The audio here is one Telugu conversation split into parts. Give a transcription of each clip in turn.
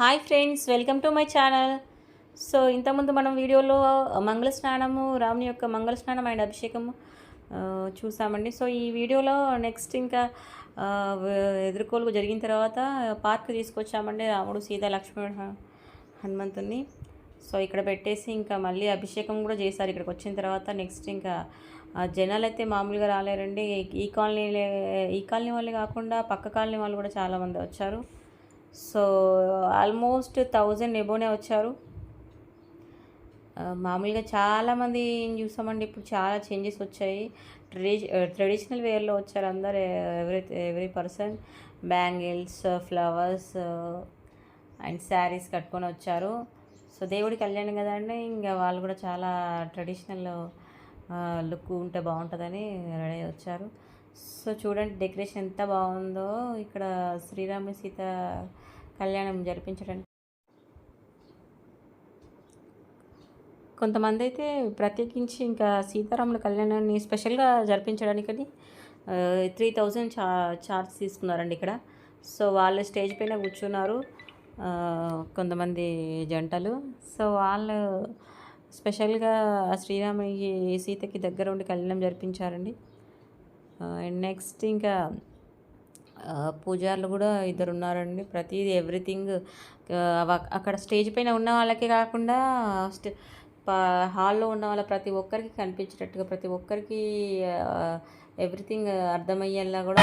Hi friends welcome to my channel. So ఇంతకుముందు మనం వీడియోలో మంగళ స్నానము రాముని యొక్క మంగళ స్నానం అండ్ అభిషేకము చూసామండి. సో ఈ వీడియోలో నెక్స్ట్ ఇంకా ఎదుర్కోలు జరిగిన తర్వాత పార్క్ తీసుకొచ్చామండి రాముడు సీత లక్ష్మణుడు హనుమంతుని సో ఇక్కడ పెట్టేసి ఇంకా మళ్ళీ అభిషేకం కూడా చేశారు. ఇక్కడికి వచ్చిన తర్వాత నెక్స్ట్ ఇంకా జనాలు అయితే మామూలుగా రాలేరండి. ఈ కాలనీ ఈ కాలనీ వాళ్ళు కాకుండా పక్క కాలనీ వాళ్ళు కూడా చాలామంది వచ్చారు. సో ఆల్మోస్ట్ థౌజండ్ ఎబోనే వచ్చారు. మామూలుగా చాలామంది చూసామండి ఇప్పుడు చాలా చేంజెస్ వచ్చాయి. ట్రెడి ట్రెడిషనల్ వేర్లో వచ్చారు అందరు every every person? Bangles flowers and saris కట్టుకొని వచ్చారు. సో దేవుడి కళ్యాణం కదండి ఇంకా వాళ్ళు కూడా చాలా ట్రెడిషనల్ లుక్ ఉంటే బాగుంటుందని రెడీ అయ్యి వచ్చారు. సో చూడండి డెకరేషన్ ఎంత బాగుందో. ఇక్కడ శ్రీరామ సీత కళ్యాణం జరిపించడానికి. కొంతమంది అయితే ప్రత్యేకించి ఇంకా సీతారాముల కళ్యాణాన్ని స్పెషల్గా జరిపించడానికని త్రీ థౌజండ్ చా చార్జ్ తీసుకున్నారండి ఇక్కడ. సో వాళ్ళు స్టేజ్ పైన కూర్చున్నారు కొంతమంది జంటలు. సో వాళ్ళు స్పెషల్గా శ్రీరాముడికి సీతకి దగ్గర ఉండి కళ్యాణం జరిపించారండి. అండ్ నెక్స్ట్ ఇంకా పూజార్లు పూజారులు కూడా ఇద్దరు ఉన్నారండి ప్రతిదీ ఎవ్రీథింగ్ అక్కడ స్టేజ్ పైన ఉన్న వాళ్ళకే కాకుండా స్టే హాల్లో ఉన్న వాళ్ళ ప్రతి ఒక్కరికి కనిపించేటట్టుగా ప్రతి ఒక్కరికి ఎవ్రీథింగ్ అర్థమయ్యేలా కూడా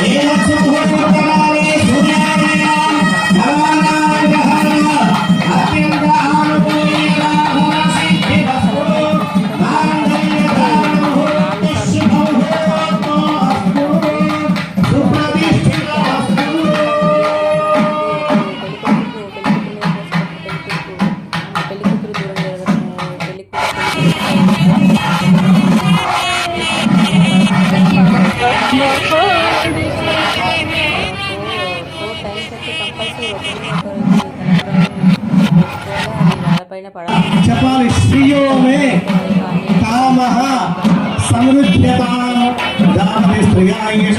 E o పైన పడాలి చెప్పాలి శ్రీయో మే కామ సమృద్ధ్యతాం స్త్రియాయేష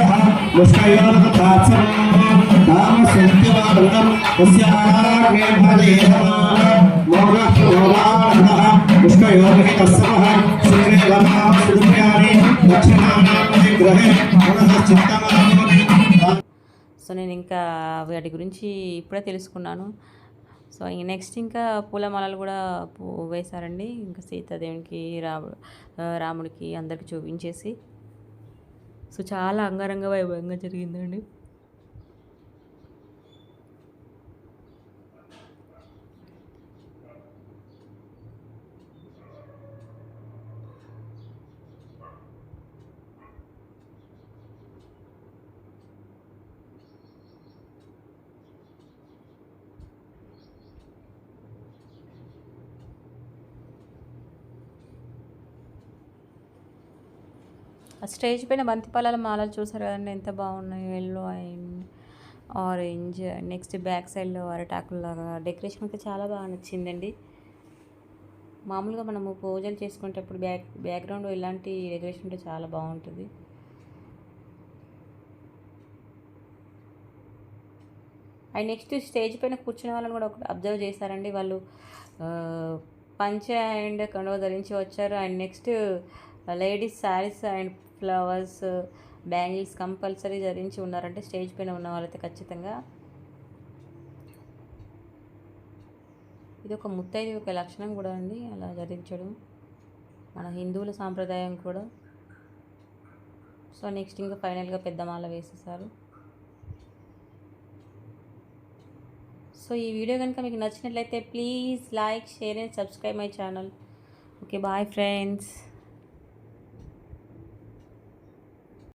ముష్కయోన మోగ మోగానః శ్రీరే సుదుర్యాని మనః సో నేను ఇంకా వాటి గురించి ఇప్పుడే తెలుసుకున్నాను సో నెక్స్ట్ ఇంకా పూలమాలలు కూడా పూ- వేశారండి. ఇంకా సీతాదేవునికి రాముడు రాముడికి అందరికి చూపించేసి. సో చాలా అంగరంగ వైభవంగా జరిగిందండి. స్టేజ్ పైన బంతిపాలాల మాలలు చూసారు కదండి ఎంత బాగున్నాయి. Yellow and orange next back సైడ్లో అరటాకులాగా డెకరేషన్ అయితే చాలా బాగా నచ్చిందండి. మామూలుగా మనము పూజలు చేసుకునేటప్పుడు బ్యాక్ బ్యాక్గ్రౌండ్ ఇలాంటి డెకరేషన్ ఉంటే చాలా బాగుంటుంది. అండ్ నెక్స్ట్ స్టేజ్ పైన కూర్చునే వాళ్ళని కూడా ఒకటి అబ్జర్వ్ చేశారండి. వాళ్ళు పంచ అండ్ కండువ ధరించి వచ్చారు. And next ladies saris and flowers bangles compulsory ధరించి ఉన్నారంటే స్టేజ్ పైన ఉన్న వాళ్ళైతే ఖచ్చితంగా. ఇది ఒక ముత్తైది ఒక లక్షణం కూడా అండి అలా ధరించడం. మన హిందువుల సాంప్రదాయం కూడా. సో నెక్స్ట్ ఇంకా ఫైనల్గా పెద్ద మాల వేసేసారు. సో ఈ వీడియో కనుక మీకు నచ్చినట్లయితే please like share and subscribe my channel. Okay bye friends.